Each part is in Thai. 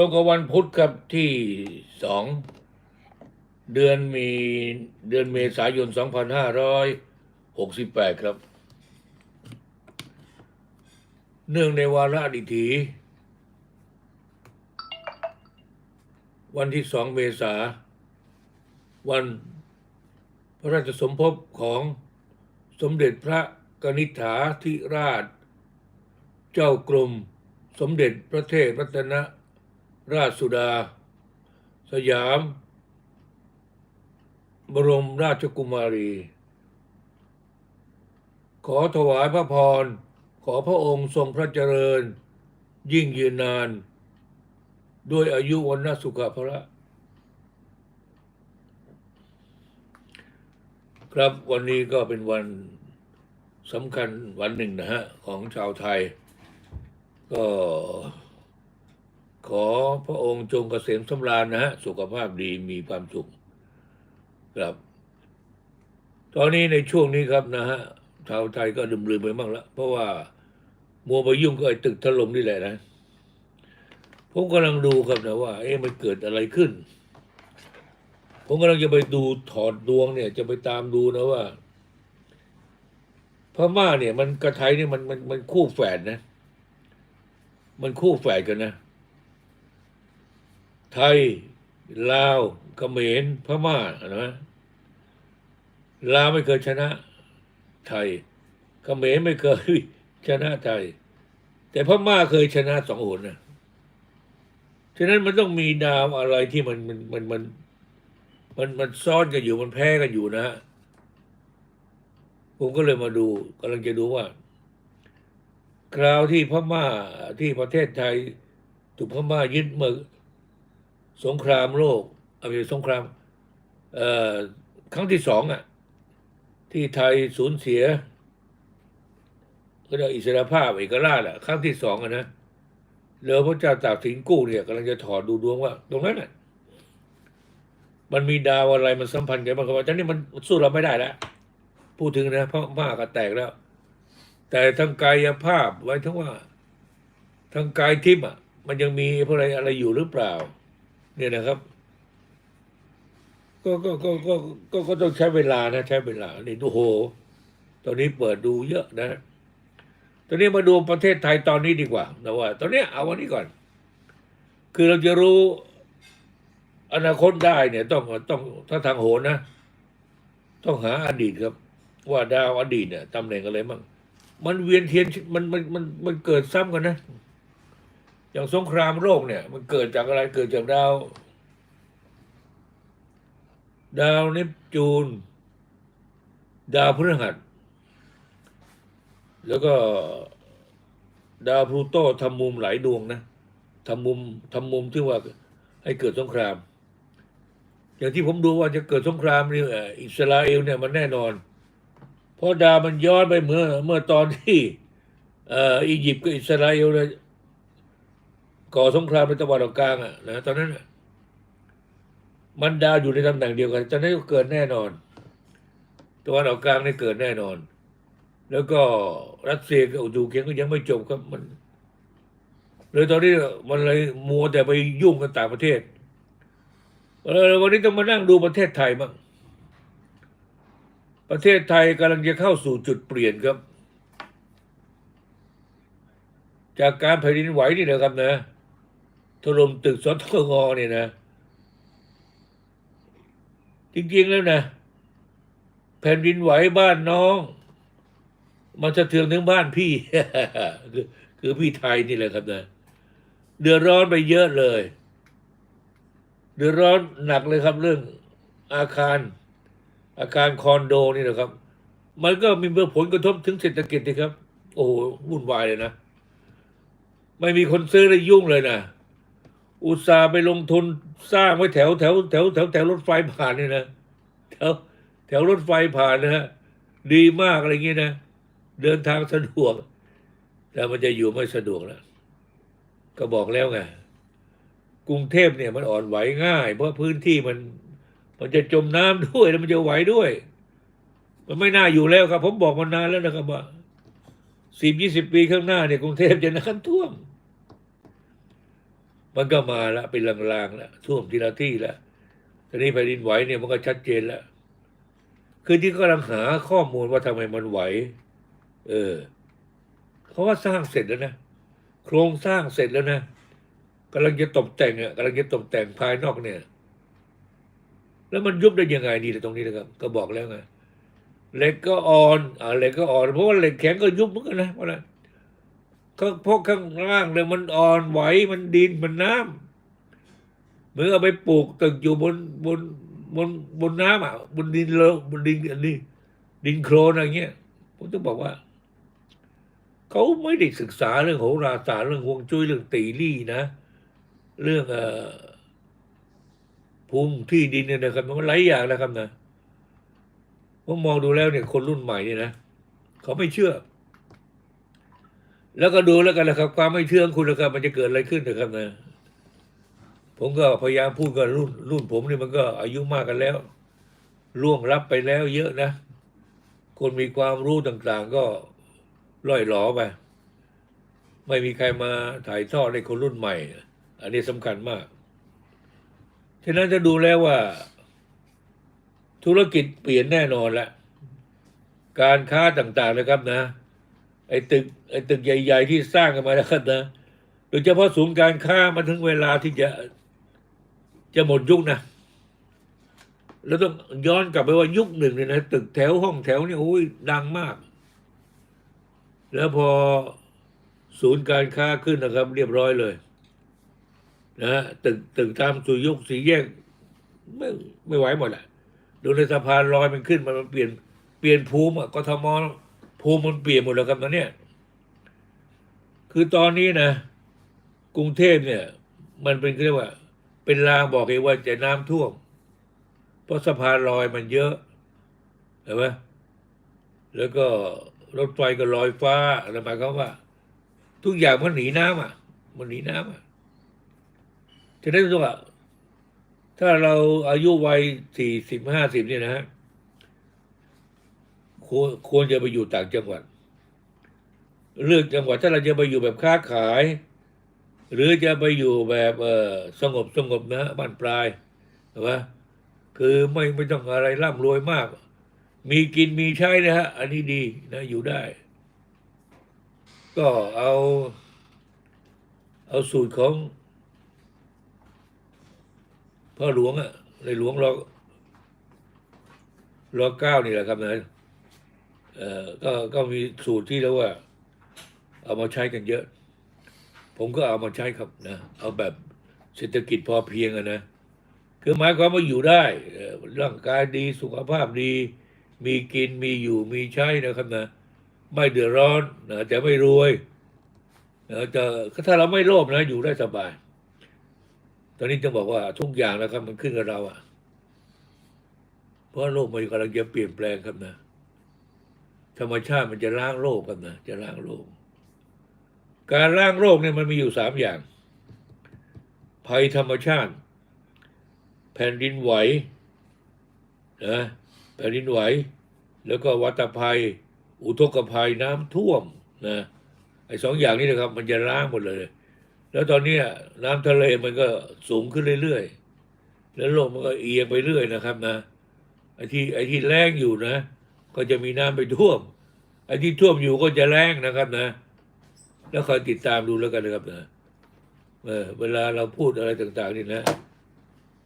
รงกับวันพุธครับที่สองเดือนมีเดือนเมษายน 2568 ครับ เนื่องในวาระดิถี วันที่สองเมษา วันพระราชสมภพของสมเด็จพระกนิษฐาธิราช เจ้ากรมสมเด็จพระเทพรัตน ราชสุดา สยาม บรมราชกุมารี ขอถวายพระพร ขอพระองค์ทรงพระเจริญ ยิ่งยืนนาน ด้วยอายุวันนสุขภระครับวันนี้ก็เป็นวันสำคัญวันหนึ่งนะฮะ ของชาวไทย ก็ ขอพระองค์จงเกษมสำราญนะฮะสุขภาพดีมีความสุขครับ ตอนนี้ในช่วงนี้ครับนะฮะชาวไทยก็ลืมลืมไปบ้างแล้วเพราะว่ามัวไปยุ่งกับไอ้ตึกถล่มนี่แหละนะผมกำลังดูครับนะว่า เอ๊ะมันเกิดอะไรขึ้น ผมกำลังจะไปดูถอดดวงเนี่ย จะไปตามดูนะว่าพม่าเนี่ย มันกระไทยเนี่ยมันมันมันคู่แฝดนะ มันคู่แฝดกันนะ ไทย ลาวเขมรพม่านะลาวไม่เคยชนะ ไทยเขมรไม่เคยชนะไทย แต่พม่าเคยชนะสองหนนะฉะนั้นมันต้องมีดาวอะไรที่มันมันมันมันมันมันซ้อนกันอยู่มันแพ้กันอยู่นะฮะผมก็เลยมาดูกำลังจะดูว่า คราวที่พม่าที่ประเทศไทยถูกพม่ายึดเมื่อ สงครามโลกเอาไปสงครามเอ่อครั้งที่สองอะที่ไทยสูญเสียก็เรียกอิสรภาพเอกราชอะครั้งที่สองอะนะเรือพระเจ้าตากสินกู้เนี่ยกำลังจะถอดดูดวงว่า ตรงนั้นอะมันมีดาวอะไรมันสัมพันธ์กันบ้างครับว่าตอนนี้มันสู้เราไม่ได้แล้วพูดถึงนะเพราะมากก็แตกแล้ว แต่ทางกายภาพไว้ทั้งว่า ทางกายทิพย์อะ มันยังมีอะไรอะไรอยู่หรือเปล่า เนี่ยนะครับ ก็ก็ก็ก็ก็ก็ต้องใช้เวลานะใช้เวลานี่โอ้โห ตอนนี้เปิดดูเยอะนะ ตอนนี้มาดูประเทศไทยตอนนี้ดีกว่านะว่า ตอนนี้เอาวันนี้ก่อน คือเราจะรู้อนาคตได้เนี่ย ต้องต้องถ้าทางโหนนะ ต้องหาอดีตครับ ว่าดาวอดีตเนี่ยตำแหน่งอะไรบ้างมันเวียนเทียนมันมันมันมันเกิดซ้ำกันนะ อย่างสงครามโลกเนี่ย มันเกิดจากอะไรเกิดจากดาว ดาวเนปจูน ดาวพฤหัส แล้วก็ดาวพลูโตทำมุมหลายดวงนะทำมุมทำมุมที่ว่าให้เกิดสงคราม อย่างที่ผมดูว่าจะเกิดสงครามนี่อิสราเอลเนี่ยมันแน่นอน เพราะดาวมันย้อนไปเมื่อเมื่อตอนที่อ,อียิปต์กับอิสราเอลเนี่ย ก่อสงครามในตะวันออกกลางอะนะตอนนั้นมันดาวอยู่ในตำแหน่งเดียวกันตอนนั้นก็เกิดแน่นอนตะวันออกกลางนี่เกิดแน่นอน แล้วก็รัสเซียกับยูเครนก็ยังไม่จบครับมันเลยตอนนี้มันเลยมัวแต่ไปยุ่งกันต่างประเทศเออวันนี้ต้องมานั่งดูประเทศไทยบ้างประเทศไทยกำลังจะเข้าสู่จุดเปลี่ยนครับ จากการแผ่นดินไหวนี่นะครับนะ ถล่มตึกสตงเนี่ยนะ จริงๆแล้วนะ แผ่นดินไหวบ้านน้อง มันสะเทือนถึงบ้านพี่ คือคือพี่ไทยนี่แหละครับนะเดือดร้อนไปเยอะเลย เดือดร้อนหนักเลยครับเรื่องอาคาร อาคารคอนโดนี่นะครับ มันก็มีผลกระทบถึงเศรษฐกิจนะครับ โอ้โหวุ่นวายเลยนะ ไม่มีคนซื้อเลยยุ่งเลยนะ อุตส่าห์ไปลงทุนสร้างไว้แถวแถวแถวแถวแถวรถไฟผ่านนี่นะแถวแถวรถไฟผ่านนะฮะดีมากอะไรเงี้ยนะเดินทางสะดวก แต่มันจะอยู่ไม่สะดวกแล้วก็บอกแล้วไงกรุงเทพเนี่ยมันอ่อนไหวง่าย เพราะพื้นที่มัน มันจะจมน้ำด้วยแล้วมันจะไหวด้วย มันไม่น่าอยู่แล้วครับ ผมบอกมานานแล้วนะครับว่าสิบยี่สิบปีข้างหน้าเนี่ยกรุงเทพจะน้ำท่วม มันก็มาแล้วเป็นลางๆแล้วท่วมทีละที่แล้วตอนนี้แผ่นดินไหวเนี่ยมันก็ชัดเจนแล้วคือที่กำลังหาข้อมูลว่าทำไมมันไหว เออเขาว่าสร้างเสร็จแล้วนะโครงสร้างเสร็จแล้วนะกำลังจะตกแต่งอะกำลังจะตกแต่งภายนอกเนี่ย แล้วมันยุบได้ยังไงนี่ตรงนี้นะครับ ก็บอกแล้วไงเหล็กก็อ่อนอ่าเหล็กก็อ่อนเพราะว่าเหล็กแข็งก็ยุบเหมือนกันนะเพราะอะไร ก็เพราะข้างล่างเนี่ยมันอ่อนไหวมันดินมันน้ำเหมือนเอาไปปลูกตึกอยู่บนบนบนบนน้ำอะบนดินเลอะบนดินอันนี้ดินโคลนอะไรเงี้ยผมจะบอกว่า เขาไม่ได้ศึกษาเรื่องโหราศาสตร์เรื่องฮวงจุ้ยเรื่องตีรี่นะ เรื่องเอ่อภูมิที่ดินเนี่ยนะครับมันหลายอย่างนะครับนะผมมองดูแล้วเนี่ยคนรุ่นใหม่เนี่ยนะเขาไม่เชื่อ แล้วก็ดูแล้วกันนะครับ ความไม่เชื่องคุณนะครับ มันจะเกิดอะไรขึ้นนะครับนะผมก็พยายามพูดกับรุ่น รุ่นผมนี่มันก็อายุมากกันแล้วล่วงรับไปแล้วเยอะนะ คนมีความรู้ต่างๆ ก็ล่อยหลอไปไม่มีใครมาถ่ายทอดให้คนรุ่นใหม่ อันนี้สำคัญมาก ฉะนั้นจะดูแล้วว่า ธุรกิจเปลี่ยนแน่นอนละ การค้าต่างๆนะครับนะ ไอ้ตึกไอ้ตึกใหญ่ ๆ ที่สร้างกันมาแล้วครับนะโดยเฉพาะศูนย์การค้ามันถึงเวลาที่จะจะหมดยุคนะแล้วต้องย้อนกลับไปว่ายุคหนึ่งเนี่ยนะตึกแถวห้องแถวเนี่ยโอ้ยดังมาก แล้วพอศูนย์การค้าขึ้นนะครับ เรียบร้อยเลยนะตึกตึกตามสุยุคสีแยกไม่ไม่ไหวหมดอะดูในสะพานลอยมันขึ้นมันมันเปลี่ยนเปลี่ยนภูมิอะกทม ภูมิมันเปลี่ยนหมดแล้วครับตอนนี้คือตอนนี้นะ กรุงเทพเนี่ย มันเป็นเรียกว่า เป็นลางบอกเองว่าจะน้ำท่วม เพราะสะพานลอยมันเยอะเห็นไหมแล้วก็รถไฟก็ลอยฟ้าอะไรหมายความว่า ทุกอย่างมันหนีน้ำอะ มันหนีน้ำอะฉะนั้นว่าถ้าเราอายุวัยสี่สิบห้าสิบเนี่ยนะฮะ ควรควรจะไปอยู่ต่างจังหวัด เลือกจังหวัดถ้าเราจะไปอยู่แบบค้าขาย หรือจะไปอยู่แบบเออสงบสงบนะบ้านปลายใช่ไหมคือไม่ไม่ต้องอะไรร่ำรวยมาก มีกินมีใช้นะฮะ อันนี้ดีนะอยู่ได้ ก็เอา เอาสูตรของพ่อหลวงอะในหลวงรอรอเก้านี่แหละครับนะ เอ่อก็ก็มีสูตรที่เรียกว่า เอามาใช้กันเยอะ ผมก็เอามาใช้ครับนะเอาแบบเศรษฐกิจพอเพียงอะนะคือหมายความว่าอยู่ได้ร่างกายดีสุขภาพดี มีกินมีอยู่มีใช้นะครับนะไม่เดือดร้อนนะแต่ไม่รวยนะจะถ้าเราไม่โลภนะอยู่ได้สบาย ตอนนี้จะบอกว่าทุกอย่างนะครับมันขึ้นกับเราอะเพราะโลกมันกำลังจะเปลี่ยนแปลงครับนะ ธรรมชาติมันจะล้างโลกครับนะจะล้างโลก การล้างโลกเนี่ยมันมีอยู่สามอย่าง ภัยธรรมชาติ แผ่นดินไหวนะแผ่นดินไหว แล้วก็วัตภัย อุทกภัยน้ำท่วมนะไอ้สองอย่างนี้นะครับ มันจะล้างหมดเลย แล้วตอนนี้น้ำทะเลมันก็สูงขึ้นเรื่อยๆ แล้วโลกมันก็เอียงไปเรื่อยนะครับนะไอ้ที่ไอ้ที่แรงอยู่นะ ก็จะมีน้ำไปท่วมไอ้ที่ท่วมอยู่ก็จะแรงนะครับนะ แล้วคอยติดตามดูแล้วกันนะครับนะเออเวลาเราพูดอะไรต่าง ๆ นี่นะ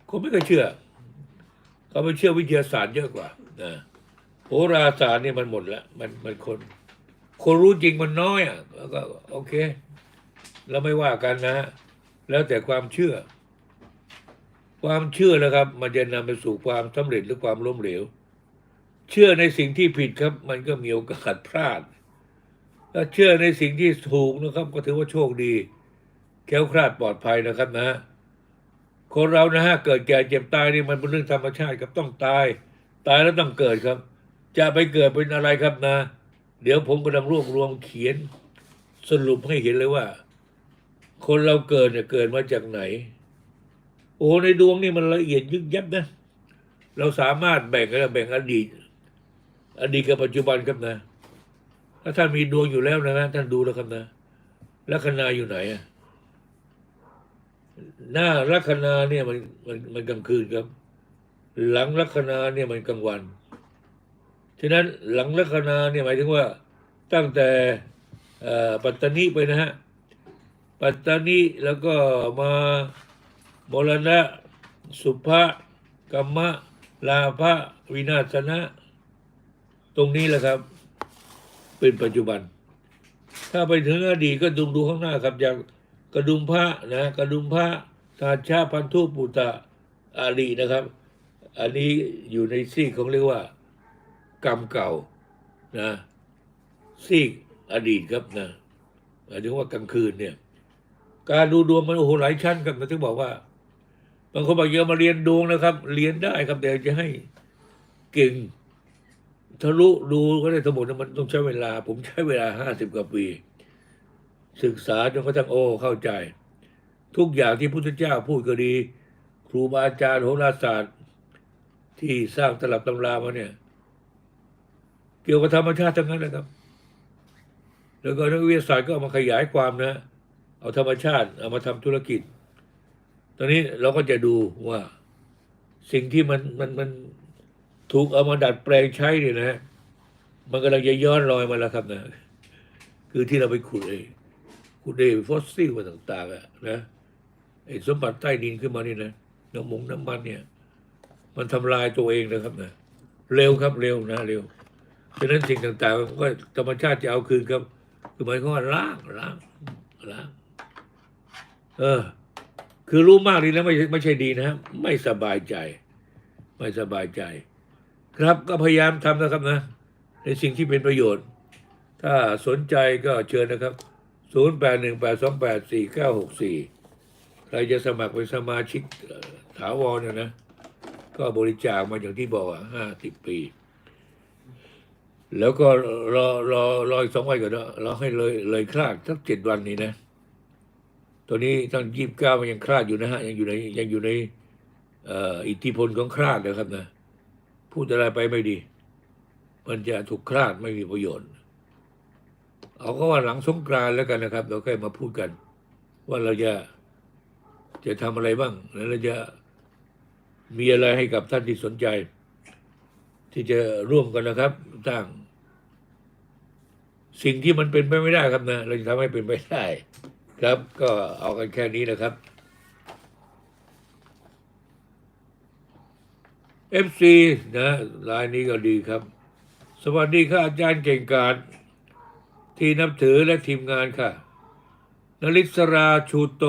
คนไม่เคยเชื่อ เขาไปเชื่อวิทยาศาสตร์เยอะกว่านะโหราศาสตร์เนี่ยมันหมดแล้วมันมันคน คนรู้จริงมันน้อยอะแล้วก็ โอเค เราไม่ว่ากันนะ แล้วแต่ความเชื่อ ความเชื่อนะครับ มันจะนำไปสู่ความสำเร็จหรือความล้มเหลว เชื่อในสิ่งที่ผิดครับ มันก็มีโอกาสพลาด ถ้าเชื่อในสิ่งที่ถูกนะครับ ก็ถือว่าโชคดีแค้วคลาดปลอดภัยนะครับนะ คนเรานะฮะเกิดแก่เจ็บตายนี่มันเป็นเรื่องธรรมชาติครับต้องตาย ตายแล้วต้องเกิดครับ จะไปเกิดเป็นอะไรครับนะ เดี๋ยวผมกำลังรวบรวมเขียน สรุปให้เห็นเลยว่า คนเราเกิดเนี่ยเกิดมาจากไหน โอ้ในดวงนี่มันละเอียดยึกยับนะเราสามารถแบ่งกันแบ่งอดีต อดีตกับปัจจุบันครับนะถ้าท่านมีดวงอยู่แล้วนะท่านดูแล้วครับนะลัคนาอยู่ไหนอะหน้าลัคนาเนี่ยมันมันมันกลางคืนครับ หลังลัคนาเนี่ยมันกลางวันฉะนั้นหลังลัคนาเนี่ยหมายถึงว่า ตั้งแต่ปัตตานีไปนะฮะปัตตานีแล้วก็มามรณะสุภะกัมมะลาภะวินาศนะ ตรงนี้แหละครับ เป็นปัจจุบัน ถ้าไปถึงอดีตก็ดูดูข้างหน้าครับอย่างกระดุมพระนะ กระดุมพระทาชาพันธุปุตตะอาลีนะครับ อันนี้อยู่ในซีกของเรียกว่า กรรมเก่านะซีกอดีตครับนะหมายถึงว่ากลางคืนเนี่ย การดูดวงมันโอ้โหหลายชั้นครับมันถึงบอกว่าบางคนบอกอย่ามาเรียนดวงนะครับ เรียนได้ครับแต่จะให้เก่ง ทะลุดูก็ได้ทั้งหมดมันต้องใช้เวลา ผมใช้เวลาห้าสิบกว่าปี ศึกษาจนกระทั่งโอ้เข้าใจ ทุกอย่างที่พุทธเจ้าพูดก็ดี ครูบาอาจารย์โหราศาสตร์ ที่สร้างตลับตำรามาเนี่ย เกี่ยวกับธรรมชาติทั้งนั้นนะครับ แล้วก็นักวิทยาศาสตร์ก็เอามาขยายความนะ เอาธรรมชาติ เอามาทำธุรกิจ ตอนนี้เราก็จะดูว่าสิ่งที่มันมันมัน ถูกเอามาดัดแปลงใช้เนี่ยนะมันกำลังจะย้อนรอยมาแล้วครับนะ คือที่เราไปขุดเองขุดเองฟอสซิลมาต่างๆอะนะไอ้สมบัติใต้ดินขึ้นมานี่นะน้ำมงน้ำมันเนี่ย มันทำลายตัวเองนะครับนะเร็วครับเร็วนะเร็วฉะนั้นสิ่งต่างๆก็ธรรมชาติจะเอาคืนครับคือหมายความว่าล้างล้างล้างเออ คือรู้มากดีนะไม่ไม่ใช่ดีนะ ไม่สบายใจ ไม่สบายใจ ครับก็พยายามทำนะครับนะ ในสิ่งที่เป็นประโยชน์ ถ้าสนใจก็เชิญนะครับ 0 8 1 8 2 8 4 9 6 4 ใครจะสมัครเป็นสมาชิกถาวรเนี่ยนะ ก็บริจาคมาอย่างที่บอกอะห้าสิบปี แล้วก็รอรอรออีกสองวันก่อนนะรอให้เลยเลยคลาดสักเจ็ดวันนี้นะ ตัวนี้ตั้งยี่สิบเก้ามันยังคลาดอยู่นะฮะ ยังอยู่ในยังอยู่ในอออิทธิพลของคลาดนะครับนะ พูดอะไรไปไม่ดี มันจะถูกคลาดไม่มีประโยชน์ เอาก็ว่าหลังสงกรานแล้วกันนะครับ เราค่อยมาพูดกัน ว่าเราจะจะทำอะไรบ้าง แล้วเราจะมีอะไรให้กับท่านที่สนใจ ที่จะร่วมกันนะครับสร้างสิ่งที่มันเป็นไปไม่ได้ครับนะ เราจะทำให้เป็นไปได้ ครับ ก็เอากันแค่นี้นะครับ FC นะรายนี้ก็ดีครับ สวัสดีค่ะอาจารย์เก่งกาจที่นับถือและทีมงานค่ะนลิศราชูโต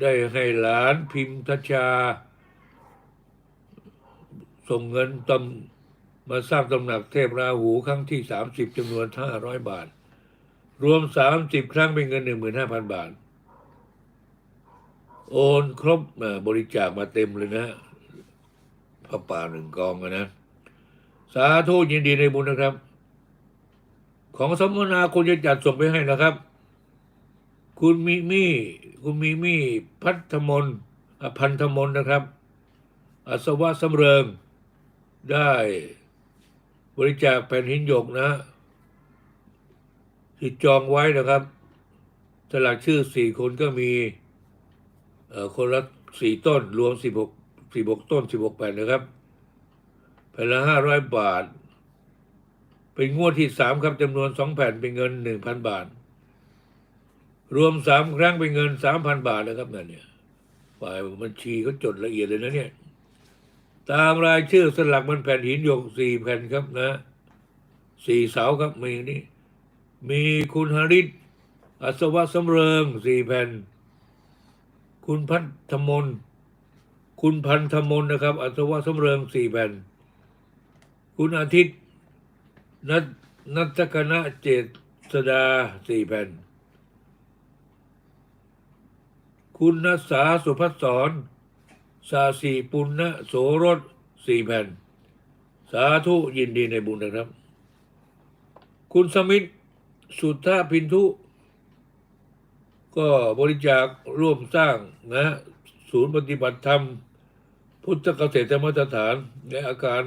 ได้ให้หลานพิมพ์ทชา ส่งเงินตำมาสร้างตำหนักเทพราหูครั้งที่ 30จำนวน 500 บาท รวม 30 ครั้งเป็นเงิน 15,000 บาท โอนครบบริจาคมาเต็มเลยนะ พระป่าหนึ่งกองอะนะ สาธุยินดีในบุญนะครับ ของสมนาคุณจะจัดส่งไปให้นะครับ คุณมีมี่คุณมีมี่พัฒมนพันธมนนะครับอัศวะสำเริง ได้บริจาคแผ่นหินหยกนะที่จองไว้นะครับสลักชื่อสี่คนก็มีเอ่อคนละสี่ต้นรวมสิบหก สิบกต้นสิบกแผ่นนะครับแผ่นละห้าร้อยบาท เป็นงวดที่สามครับจำนวนสองแผ่นเป็นเงินหนึ่งพันบาท รวมสามครั้งเป็นเงินสามพันบาทนะครับนั่นเนี่ยฝ่ายบัญชีเขาจดละเอียดเลยนะเนี่ย ตามรายชื่อสลักมันแผ่นหินหยกสี่แผ่นครับนะสี่เสาครับมีนี่มีคุณฮาริศอัศวะสำเริงสี่แผ่น คุณพัฒมน คุณพันธมนนะครับ อัศวะสำเริงสี่แผ่น คุณอาทิตย์นัทนัทกณะเจษดาสี่แผ่น คุณนัสสาสุพัฒสอนสาสีปุณณโสรสสี่แผ่น สาธุยินดีในบุญนะครับ คุณสมิทธสุทธาพินทุ ก็บริจาคร่วมสร้างนะศูนย์ปฏิบัติธรรม พุทธเกษตรมาตรฐานในอาการ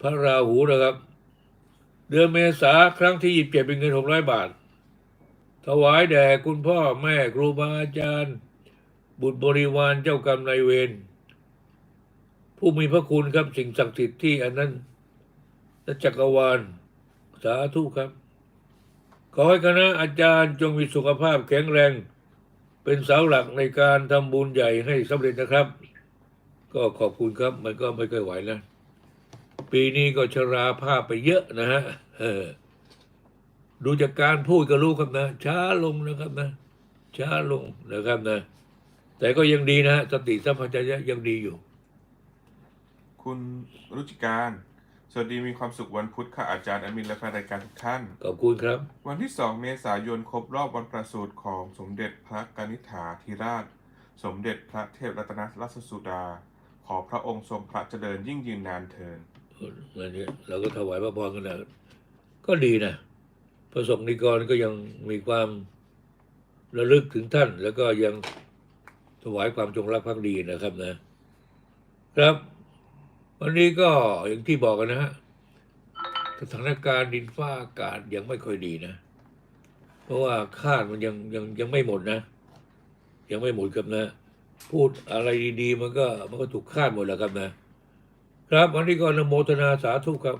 พระราหูนะครับ เดือนเมษาครั้งที่หยิบเจ็ดเป็นเงินหกร้อยบาท ถวายแด่คุณพ่อแม่ครูบาอาจารย์ บุตรบริวารเจ้ากรรมนายเวรผู้มีพระคุณครับสิ่งศักดิ์สิทธิ์ที่อันนั้นและจักรวาลสาธุครับ ขอให้คณะอาจารย์จงมีสุขภาพแข็งแรง เป็นเสาหลักในการทำบุญใหญ่ให้สำเร็จนะครับ ก็ขอบคุณครับ มันก็ไม่ค่อยไหวนะ ปีนี้ก็ชราภาพไปเยอะนะฮะเออดูจากการพูดก็รู้ครับนะ ช้าลงนะครับนะ ช้าลงนะครับนะ แต่ก็ยังดีนะฮะสติสัมปชัญญะยังดีอยู่ คุณรุจิการสวัสดีมีความสุขวันพุธค่ะอาจารย์แอดมินและแฟนรายการทุกท่าน ขอบคุณครับ วันที่ 2 เมษายนครบรอบวันประสูติของสมเด็จพระกนิษฐาธิราช สมเด็จพระเทพรัตนราชสุดา ขอพระองค์ทรงพระเจริญยิ่งยืนนานเทินอันนี้เราก็ถวายพระพรกันนะก็ดีนะพระสงฆ์นิกรก็ยังมีความระลึกถึงท่าน แล้วก็ยังถวายความจงรักภักดีนะครับนะ ครับ วันนี้ก็อย่างที่บอกกันนะฮะสถานการณ์ดินฟ้าอากาศยังไม่ค่อยดีนะ เพราะว่าคาดมันยังยังยังไม่หมดนะ ยังไม่หมดครับนะ พูดอะไรดีๆ มันก็มันก็ถูกคาดหมดแล้วครับนะ ครับวันนี้ก็อนโมทนาสาธุครับ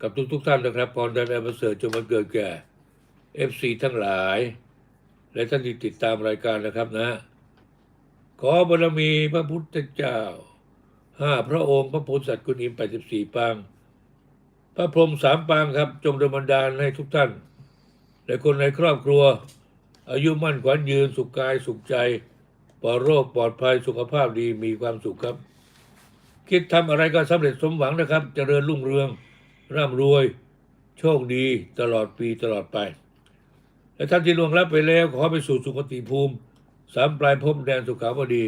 กับทุกทุกๆท่านนะครับพรดันแอมเสริฐจงมันเกิดแก่เอฟซีทั้งหลาย และท่านที่ติดตามรายการนะครับนะ ขอบารมีพระพุทธเจ้าห้าพระองค์พระโพธิสัตว์กุณอิมแปดสิบสี่ปาง พระพรหมสามปางครับ จงดลบันดาลให้ทุกท่านและคนในครอบครัว อายุมั่นขวัญยืนสุขกายสุขใจ ปลอดโรคปลอดภัยสุขภาพดีมีความสุขครับ คิดทำอะไรก็สำเร็จสมหวังนะครับ เจริญรุ่งเรือง ร่ำรวย โชคดีตลอดปีตลอดไป และท่านที่ล่วงลับไปแล้ว ขอไปสู่สุคติภูมิ สามปลายภพแดนสุขาวดี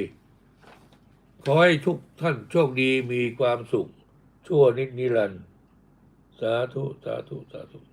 ขอให้ทุกท่านโชคดีมีความสุข ชั่วนิดนิรันดร์สาธุ สาธุ สาธุ